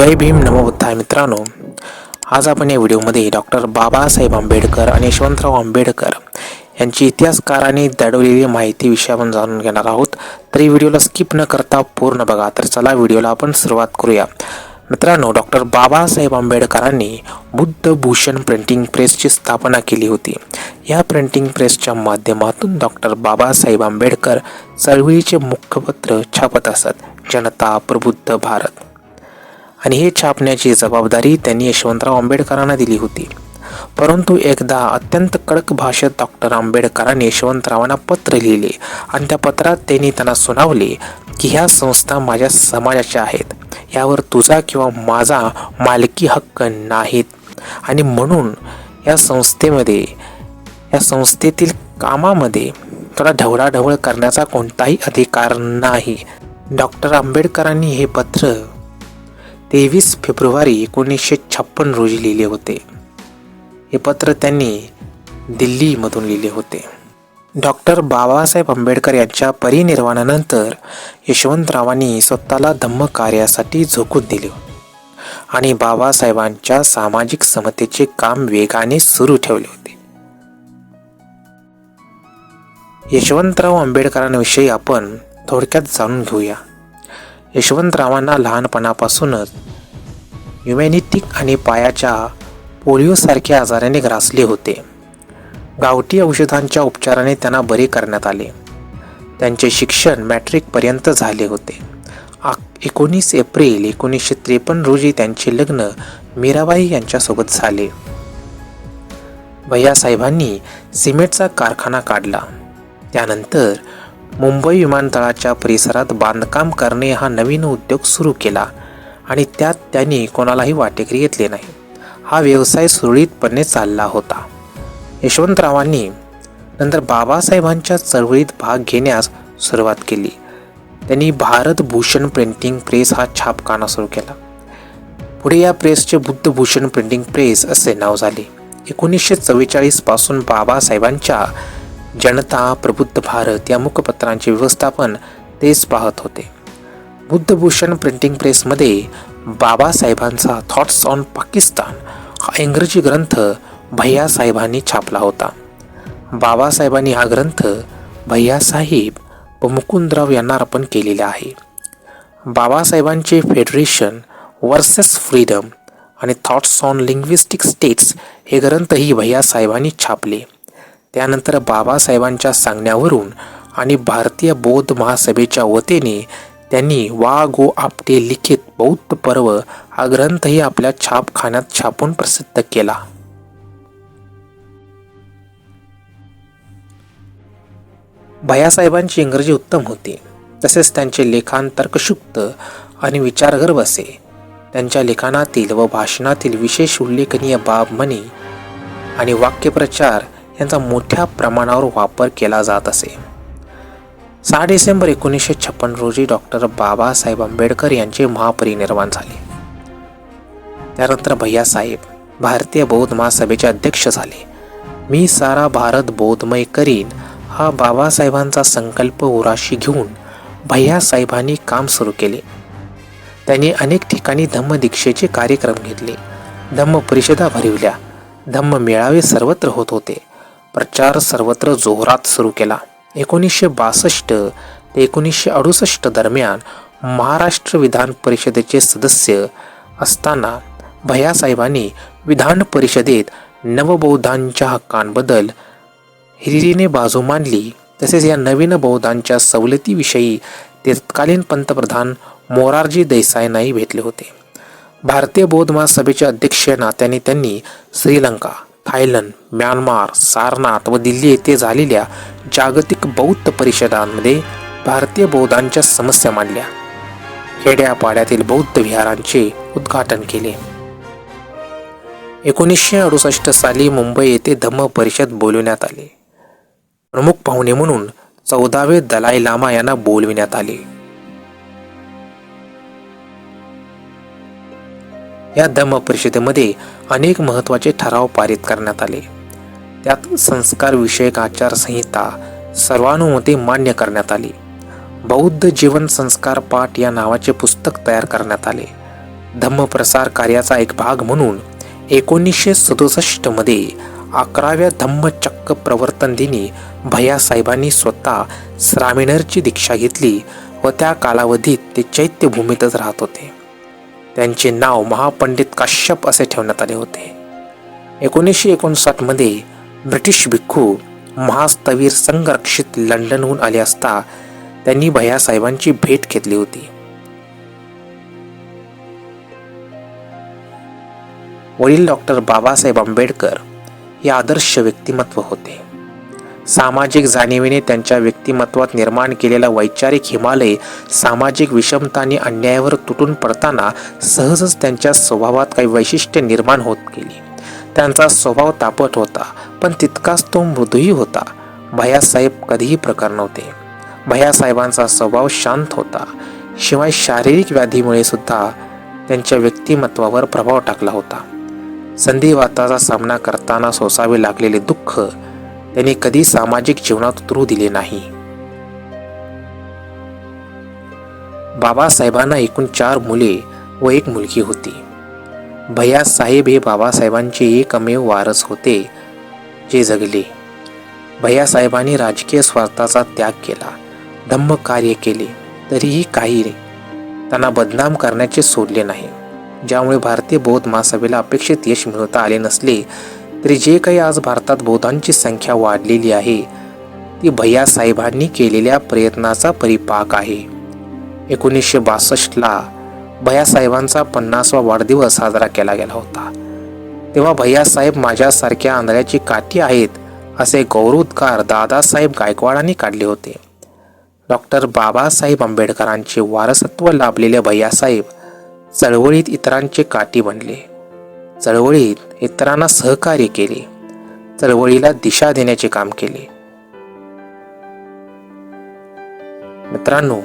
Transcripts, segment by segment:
जय भीम नमोबुद्धाय मित्रांनो. आज आपण या व्हिडिओमध्ये डॉक्टर बाबासाहेब आंबेडकर आणि यशवंतराव आंबेडकर यांची इतिहासकारांनी दडवलेली माहिती विषय आपण जाणून घेणार आहोत. तरी व्हिडिओला स्किप न करता पूर्ण बघा. तर चला व्हिडिओला आपण सुरुवात करूया. मित्रांनो डॉक्टर बाबासाहेब आंबेडकरांनी बुद्ध भूषण प्रिंटिंग प्रेसची स्थापना केली होती. या प्रिंटिंग प्रेसच्या माध्यमातून डॉक्टर बाबासाहेब आंबेडकर चळवळीचे मुखपत्र छापत असत. जनता प्रबुद्ध भारत. आणि हे छापण्याची जबाबदारी त्यांनी यशवंतराव आंबेडकरांना दिली होती. परंतु एकदा अत्यंत कडक भाषेत डॉक्टर आंबेडकरांनी यशवंतरावांना पत्र लिहिले आणि त्या पत्रात त्यांनी त्यांना सुनावले की ह्या संस्था माझ्या समाजाच्या आहेत. यावर तुझा किंवा माझा मालकी हक्क नाहीत. आणि म्हणून या संस्थेमध्ये या संस्थेतील कामामध्ये तुला ढवळाढवळ करण्याचा कोणताही अधिकार नाही. डॉक्टर आंबेडकरांनी हे पत्र तेवीस फेब्रुवारी एकोणीसशे छप्पन रोजी लिहिले होते. हे पत्र त्यांनी दिल्लीमधून लिहिले होते. डॉक्टर बाबासाहेब आंबेडकर यांच्या परिनिर्वाणानंतर यशवंतरावांनी स्वतःला धम्म कार्यासाठी झोकून दिले. आणि बाबासाहेबांच्या सामाजिक समतेचे काम वेगाने सुरू ठेवले होते. यशवंतराव आंबेडकरांविषयी आपण थोडक्यात जाणून घेऊया. यशवंतरावांना लहानपणापासूनच युमॅनिटिक आणि पायाच्या पोलिओसारख्या आजाराने ग्रासले होते. गावठी औषधांच्या उपचाराने त्यांना बरे करण्यात आले. त्यांचे शिक्षण मॅट्रिकपर्यंत झाले होते. आ एकोणीस एप्रिल एकोणीसशे त्रेपन्न रोजी त्यांचे लग्न मीराबाई यांच्यासोबत झाले. भैयासाहेबांनी सिमेंटचा कारखाना काढला. त्यानंतर मुंबई विमानतळाच्या परिसरात बांधकाम करणे हा नवीन उद्योग सुरू केला आणि त्यात त्यांनी कोणालाही वाटेकरी घेतले नाही. हा व्यवसाय सुरळीतपणे चालला होता. यशवंतरावांनी नंतर बाबासाहेबांच्या चळवळीत भाग घेण्यास सुरुवात केली. त्यांनी भारत भूषण प्रिंटिंग प्रेस हा छापखाना सुरू केला. पुढे या प्रेसचे बुद्धभूषण प्रिंटिंग प्रेस असे नाव झाले. एकोणीसशे चव्वेचाळीसपासून बाबासाहेबांच्या जनता प्रबुद्ध भारत या मुखपत्रांचे व्यवस्थापन तेच पाहत होते. बुद्धभूषण प्रिंटिंग प्रेसमध्ये बाबासाहेबांचा थॉट्स ऑन पाकिस्तान हा इंग्रजी ग्रंथ भैयासाहेबांनी छापला होता. बाबासाहेबांनी हा ग्रंथ भैयासाहेब व मुकुंदराव यांना अर्पण केलेला आहे. बाबासाहेबांचे फेडरेशन वर्सेस फ्रीडम आणि थॉट्स ऑन लिंग्विस्टिक स्टेट्स हे ग्रंथही भैयासाहेबांनी छापले. त्यानंतर बाबासाहेबांच्या सांगण्यावरून आणि भारतीय बौद्ध महासभेच्या वतीने त्यांनी वा गो आपटे लिखित बौद्ध पर्व हा ग्रंथही आपल्या छापखान्यात छापून प्रसिद्ध केला. भयासाहेबांची इंग्रजी उत्तम होती. तसेच त्यांचे लेखन तर्कशुक्त आणि विचारगर्भ असे. त्यांच्या लेखनातील व भाषणातील विशेष उल्लेखनीय बाब म्हणी आणि वाक्यप्रचार यांचा मोठ्या प्रमाणावर वापर केला जात असे. सहा डिसेंबर एकोणीसशे छप्पन रोजी डॉक्टर बाबासाहेब आंबेडकर यांचे महापरिनिर्वाण झाले. त्यानंतर भैयासाहेब भारतीय बौद्ध महासभेचे अध्यक्ष झाले. मी सारा भारत बौद्धमय करीन हा बाबासाहेबांचा संकल्प उराशी घेऊन भैयासाहेबांनी काम सुरू केले. त्यांनी अनेक ठिकाणी धम्मदीक्षेचे कार्यक्रम घेतले. धम्म परिषदा भरविल्या. धम्म मेळावे सर्वत्र होत होते. प्रचार सर्वत्र जोरात सुरू केला. एकोणीसशे बासष्ट ते एकोणीसशे अडुसष्ट दरम्यान महाराष्ट्र विधान परिषदेचे सदस्य असताना भैयासाहेबांनी विधान परिषदेत नवबौद्धांच्या हक्कांबद्दल हिरिरीने बाजू मांडली. तसेच या नवीन बौद्धांच्या सवलतीविषयी तत्कालीन पंतप्रधान मोरारजी देसाईंनाही भेटले होते. भारतीय बौद्ध महासभेचे अध्यक्ष नात्याने त्यांनी श्रीलंका थायलंड म्यानमार सारनाथ व दिल्ली येथे झालेल्या जागतिक बौद्ध परिषदांमध्ये भारतीय बौद्धांच्या समस्या मांडल्या. खेड्यापाड्यातील बौद्ध विहारांचे उद्घाटन केले. एकोणीसशे अडुसष्ट साली मुंबई येथे धम्म परिषद बोलविण्यात आले. प्रमुख पाहुणे म्हणून चौदावे दलाई लामा यांना बोलविण्यात आले. या धम्म परिषदेमध्ये अनेक महत्त्वाचे ठराव पारित करण्यात आले. त्यात संस्कारविषयक आचारसंहिता सर्वानुमते मान्य करण्यात आली. बौद्ध जीवन संस्कार पाठ या नावाचे पुस्तक तयार करण्यात आले. धम्मप्रसार कार्याचा एक भाग म्हणून एकोणीसशे सदुसष्टमध्ये अकराव्या धम्मचक्क प्रवर्तन दिनी भैयासाहेबांनी स्वतः श्रामिणरची दीक्षा घेतली व त्या कालावधीत ते चैत्यभूमीतच राहत होते. त्यांचे नाव महापंडित काश्यप असे ठेवण्यात आले होते. एकोणीसशे एकोणसाठमध्ये ब्रिटिश भिक्खू महास्तवीर संरक्षित लंडनहून आले असता त्यांनी भैयासाहेबांची भेट घेतली होती. वडील डॉक्टर बाबासाहेब आंबेडकर हे आदर्श व्यक्तिमत्व होते. सामाजिक जाणीवेने त्यांच्या व्यक्तिमत्वात निर्माण केलेला वैचारिक हिमालय सामाजिक विषमता आणि अन्यायावर तुटून पडताना सहजच त्यांच्या स्वभावात काही वैशिष्ट्य निर्माण होत गेली. त्यांचा स्वभाव तापट होता पण तितकाच तो मृदूही होता. भैयासाहेब कधीही प्रकार नव्हते. भैयासाहेबांचा स्वभाव शांत होता. शिवाय शारीरिक व्याधीमुळे सुद्धा त्यांच्या व्यक्तिमत्वावर प्रभाव टाकला होता. संधिवाताचा सामना करताना सोसावे लागलेले दुःख त्यांनी कधी सामाजिक जीवनात उतरू दिले नाही. बाबासाहेबांना एकूण चार मुले व एक मुलगी होती. भैयासाहेब हे बाबासाहेबांचे एकमेव वारस होते जे जगले. भैयासाहेबांनी राजकीय स्वार्थाचा त्याग केला धम्म कार्य केले तरीही काही त्यांना बदनाम करण्याचे सोडले नाही. ज्यामुळे भारतीय बौद्ध महासभेला अपेक्षित यश मिळवता आले नसले तरी जे काही आज भारतात बौद्धांची संख्या वाढलेली आहे ती भैया साहेबांनी केलेल्या प्रयत्नाचा परिपाक आहे. एकोणीसशे बासष्टला भैयासाहेबांचा पन्नासवा वाढदिवस साजरा केला गेला होता. तेव्हा भैयासाहेब माझ्यासारख्या आंधळ्याची काठी आहेत असे गौरवोद्गार दादासाहेब गायकवाडांनी काढले होते. डॉक्टर बाबासाहेब आंबेडकरांचे वारसत्व लाभलेले भैयासाहेब चळवळीत इतरांचे काठी बनले. चळवळीत इतरांना सहकार्य केले. चळवळीला दिशा देण्याचे काम केले. मित्रांनो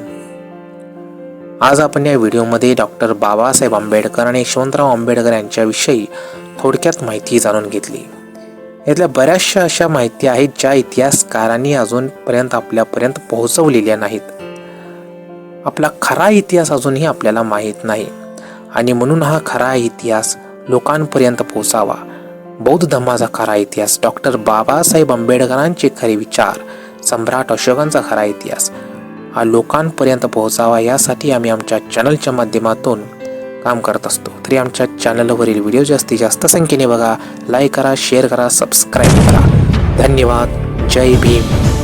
आज आपण या व्हिडिओमध्ये डॉक्टर बाबासाहेब आंबेडकर आणि यशवंतराव आंबेडकर यांच्याविषयी थोडक्यात माहिती जाणून घेतली. यातल्या बऱ्याचशा अशा माहिती आहेत ज्या इतिहासकारांनी अजूनपर्यंत आपल्यापर्यंत पोहोचवलेल्या नाहीत. आपला खरा इतिहास अजूनही आपल्याला माहीत नाही. आणि म्हणून हा खरा इतिहास लोकांपर्यंत पोहोचावा. बौद्ध धम्माचा खरा इतिहास डॉक्टर बाबासाहेब आंबेडकरांचे खरे विचार सम्राट अशोकांचा खरा इतिहास. हा लोकांपर्यंत पोहोचावा यासाठी आम्ही आमच्या चॅनलच्या माध्यमातून काम करत असतो. तरी आमच्या चॅनलवरील व्हिडिओ जास्तीत जास्त संख्येने बघा लाईक करा शेअर करा सबस्क्राईब करा. धन्यवाद. जय भीम.